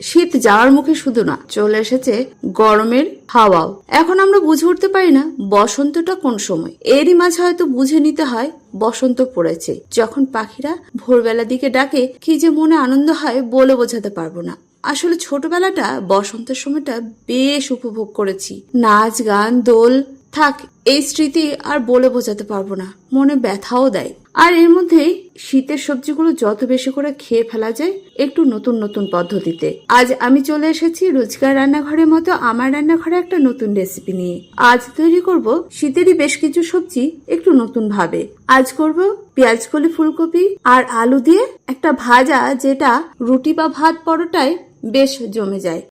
শীত যাওয়ার মুখে শুধু না, চলে এসেছে গরমের হাওয়াও। এখন আমরা বুঝে উঠতে পারি না বসন্তটা কোন সময়। এরই মাঝে হয়তো বুঝে নিতে হয় বসন্ত পড়েছে। যখন পাখিরা ভোরবেলার দিকে ডাকে, কি যে মনে আনন্দ হয় বলে বোঝাতে পারব না। আসলে ছোটবেলাটা বসন্তের সময়টা বেশ উপভোগ করেছি। নাচ, গান, দোল, থাক, এই স্মৃতি আর বলে বোঝাতে পারব না। মনে ব্যথাও দেয়। আর এর মধ্যেই শীতের সবজিগুলো যত বেশি করে খেয়ে ফেলা যায়, একটু নতুন নতুন পদ্ধতিতে। আজ আমি চলে এসেছি রোজকার রান্নাঘরের মতো আমার রান্নাঘরে একটা নতুন রেসিপি নিয়ে। আজ তৈরি করব শীতেরই বেশ কিছু সবজি একটু নতুন ভাবে আজ করব পেঁয়াজকলি ফুলকপি আর আলু দিয়ে একটা ভাজা যেটা রুটি বা ভাত পরোটায় বেশ জমে যায়।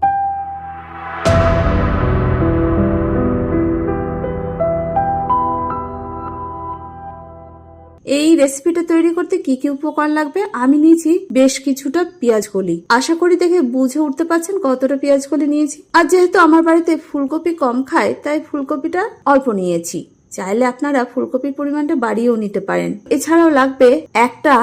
এই রেসিপিটা তৈরি করতে কি কি উপকরণ লাগবে? আমি নিয়েছি বেশ কিছুটা পেঁয়াজ কলি আশা করি দেখে বুঝে উঠতে পারছেন কতটা পেঁয়াজ কলি নিয়েছি। আর যেহেতু আমার বাড়িতে ফুলকপি কম খায়, তাই ফুলকপিটা অল্প নিয়েছি। চাইলে আপনারা ফুলকপির পরিমাণটা বাড়িয়েও নিতে পারেন। এছাড়াও লাগবে একটা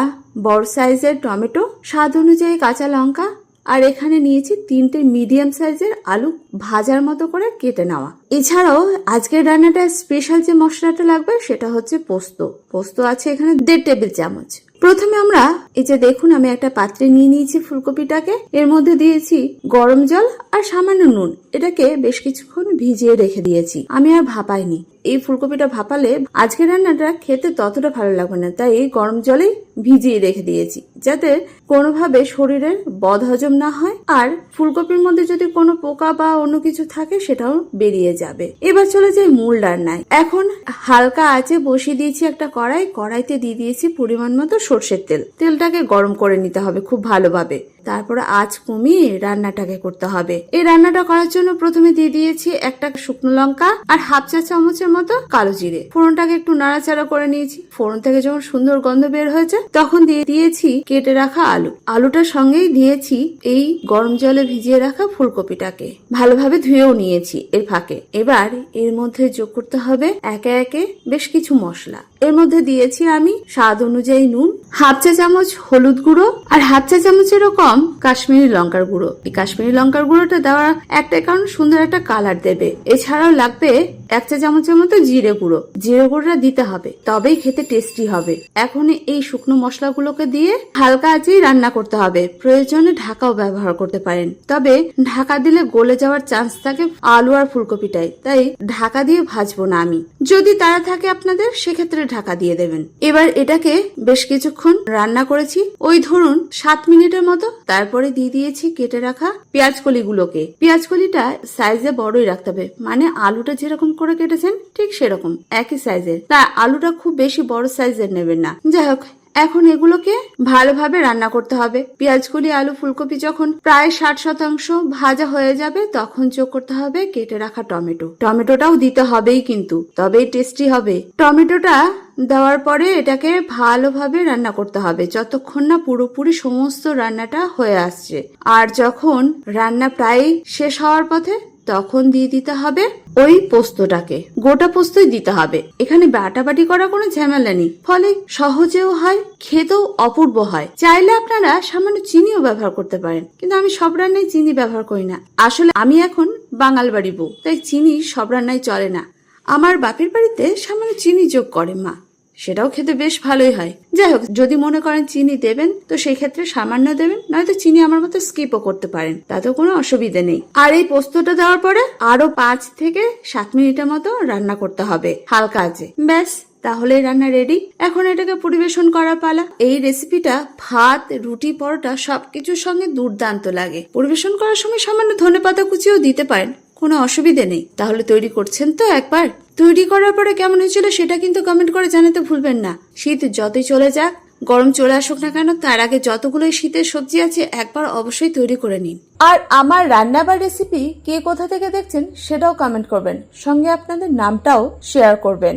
বড় সাইজের টমেটো। স্বাদ অনুযায়ী কাঁচা লঙ্কা আর এখানে নিয়েছি তিনটে মিডিয়াম সাইজের আলু ভাজার মতো করে কেটে নেওয়া। এছাড়াও আজকের রান্নাটা স্পেশাল যে মশলাটা লাগবে সেটা হচ্ছে পোস্ত। পোস্ত আছে এখানে দেড় টেবিল চামচ। প্রথমে আমরা, এই যে দেখুন, আমি একটা পাত্রে নিয়ে নিয়েছি ফুলকপিটাকে। এর মধ্যে দিয়েছি গরম জল আর সামান্য নুন। এটাকে বেশ কিছুক্ষণ ভিজিয়ে রেখে দিয়েছি। আমি আর ভাপাইনি। এই ফুলকপিটা ভাপালে আজকের রান্নাটা খেতে ততটা ভালো লাগবে না। তাই গরম জলেই ভিজিয়ে রেখে দিয়েছি, যাতে কোনোভাবে শরীরের বদহজম না হয় আর ফুলকপির মধ্যে যদি কোনো পোকা বা অন্য কিছু থাকে সেটাও বেরিয়ে যাবে। এবার চলে যাই মূল রান্নায়। এখন হালকা আছে বসিয়ে দিয়েছি একটা কড়াই। কড়াইতে দিয়ে দিয়েছি পরিমাণ মতো সর্ষের তেল। তেলটাকে গরম করে নিতে হবে খুব ভালোভাবে। তারপরে আঁচ কমিয়ে রান্নাটাকে করতে হবে। এই রান্নাটা করার জন্য প্রথমে দিয়ে দিয়েছি একটা শুকনো লঙ্কা আর হাফ চা চামচের মতো কালো জিরে। ফোড়নটাকে একটু নাড়াচাড়া করে নিয়েছি। ফোড়ন থেকে যখন সুন্দর গন্ধ বের হয়েছে, তখন দিয়ে দিয়েছি কেটে রাখা আলু। আলুটার সঙ্গেই দিয়েছি এই গরম জলে ভিজিয়ে রাখা ফুলকপিটাকে। ভালোভাবে ধুয়েও নিয়েছি এর ফাঁকে। এবার এর মধ্যে যোগ করতে হবে একে একে বেশ কিছু মশলা। এর মধ্যে দিয়েছি আমি স্বাদ অনুযায়ী নুন, হাফ চা চামচ হলুদ গুঁড়ো আর হাফ চা চামচেরও কম কাশ্মীরি লঙ্কার গুঁড়ো। এই কাশ্মীরি লঙ্কার গুঁড়োটা দেওয়ার একটাই কারণ সুন্দর একটা কালার দেবে। এছাড়াও লাগবে এক চা চামচের মতো জিরে গুঁড়ো। জিরে গুঁড়োটা দিতে হবে, তবেই খেতে টেস্টি হবে। এখন এই শুকনো মশলাগুলোকে দিয়ে হালকা আঁচেই রান্না করতে হবে। প্রয়োজনে ঢাকাও ব্যবহার করতে পারেন। তবে ঢাকা দিলে গলে যাওয়ার চান্স থাকে আলু আর ফুলকপিটাই। তাই ঢাকা দিয়ে ভাজবো না আমি। যদি তারা থাকে আপনাদের, সেক্ষেত্রে ঢাকা দিয়ে দেবেন। এবার এটাকে বেশ কিছুক্ষণ রান্না করেছি। ওই ধরুন সাত মিনিটের মতো। তারপরে দিয়ে দিয়েছি কেটে রাখা পেঁয়াজ কলিগুলোকে পেঁয়াজ কলিটা সাইজে বড়ই রাখতে হবে। মানে আলুটা যেরকম করে কেটেছেন, ঠিক সেরকম। একই সাইজের তা আলুটা খুব বেশি বড় সাইজের নেবেন না। যাই হোক এখন এগুলোকে ভালোভাবে রান্না করতে হবে। পেঁয়াজগুলি, আলু, ফুলকপি যখন প্রায় ষাট শতাংশ ভাজা হয়ে যাবে, তখন যোগ করতে হবে কেটে রাখা টমেটো। টমেটোটাও দিতে হবেই কিন্তু, তবেই টেস্টি হবে। টমেটোটা দেওয়ার পরে এটাকে ভালোভাবে রান্না করতে হবে, যতক্ষণ না পুরোপুরি সমস্ত রান্নাটা হয়ে আসছে। আর যখন রান্না প্রায় শেষ হওয়ার পথে, তখন দিয়ে দিতে হবে ওই পোস্তটাকে। গোটা পোস্তই দিতে হবে। এখানে বাটাবাটি করা কোনো ঝামেলা নেই। ফলে সহজেও হয়, খেতেও অপূর্ব হয়। চাইলে আপনারা সামান্য চিনিও ব্যবহার করতে পারেন। কিন্তু আমি সব রান্নায় চিনি ব্যবহার করি না। আসলে আমি এখন বাঙাল বাড়ি বউ, তাই চিনি সব রান্নায় চলে না। আমার বাপের বাড়িতে সামান্য চিনি যোগ করে মা। সেটাও খেতে বেশ ভালোই হয়। যাই হোক যদি মনে করেন চিনি দেবেন, তো সেই ক্ষেত্রে সামান্য দেবেন, নয়তো চিনি আমার মতো স্কিপও করতে পারেন, তাতেও কোনো অসুবিধা নেই। আর এই পোস্তটা দেওয়ার পরে আরও পাঁচ থেকে সাত মিনিটের মতো রান্না করতে হবে, হালকা আছে ব্যাস তাহলে রান্না রেডি এখন এটাকে পরিবেশন করা পালা। এই রেসিপিটা ভাত, রুটি, পরোটা সবকিছুর সঙ্গে দুর্দান্ত লাগে। পরিবেশন করার সময় সামান্য ধনেপাতা কুচিও দিতে পারেন, কোনো অসুবিধে নেই। তাহলে তৈরি করছেন তো একবার। তৈরি করার পরে কেমন হয়েছিল সেটা কিন্তু কমেন্ট করে জানাতে ভুলবেন না। শীত যতই চলে যাক, গরম চলে আসুক না কেন, তার আগে যতগুলো শীতের সবজি আছে একবার অবশ্যই তৈরি করে নিন। আর আমার রান্না বা রেসিপি কে কোথা থেকে দেখছেন সেটাও কমেন্ট করবেন। সঙ্গে আপনাদের নামটাও শেয়ার করবেন।